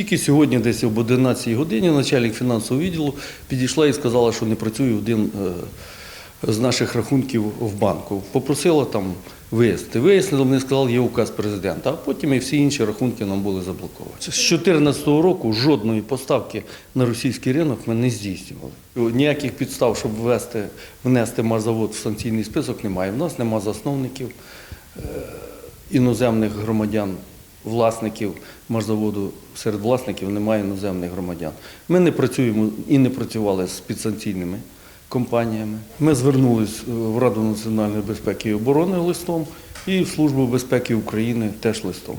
Тільки сьогодні, десь об 11 годині, начальник фінансового відділу підійшла і сказала, що не працює один е, з наших рахунків в банку. Попросила там вияснити. Вияснили, вони сказали, є указ президента, а потім і всі інші рахунки нам були заблоковані. З 2014 року жодної поставки на російський ринок ми не здійснювали. Ніяких підстав, щоб ввести, внести Марзавод в санкційний список, немає. У нас немає засновників іноземних громадян, власників марзаводу, серед власників немає іноземних громадян. Ми не працюємо і не працювали з підсанкційними компаніями. Ми звернулись е, в Раду національної безпеки і оборони листом і в Службу безпеки України теж листом.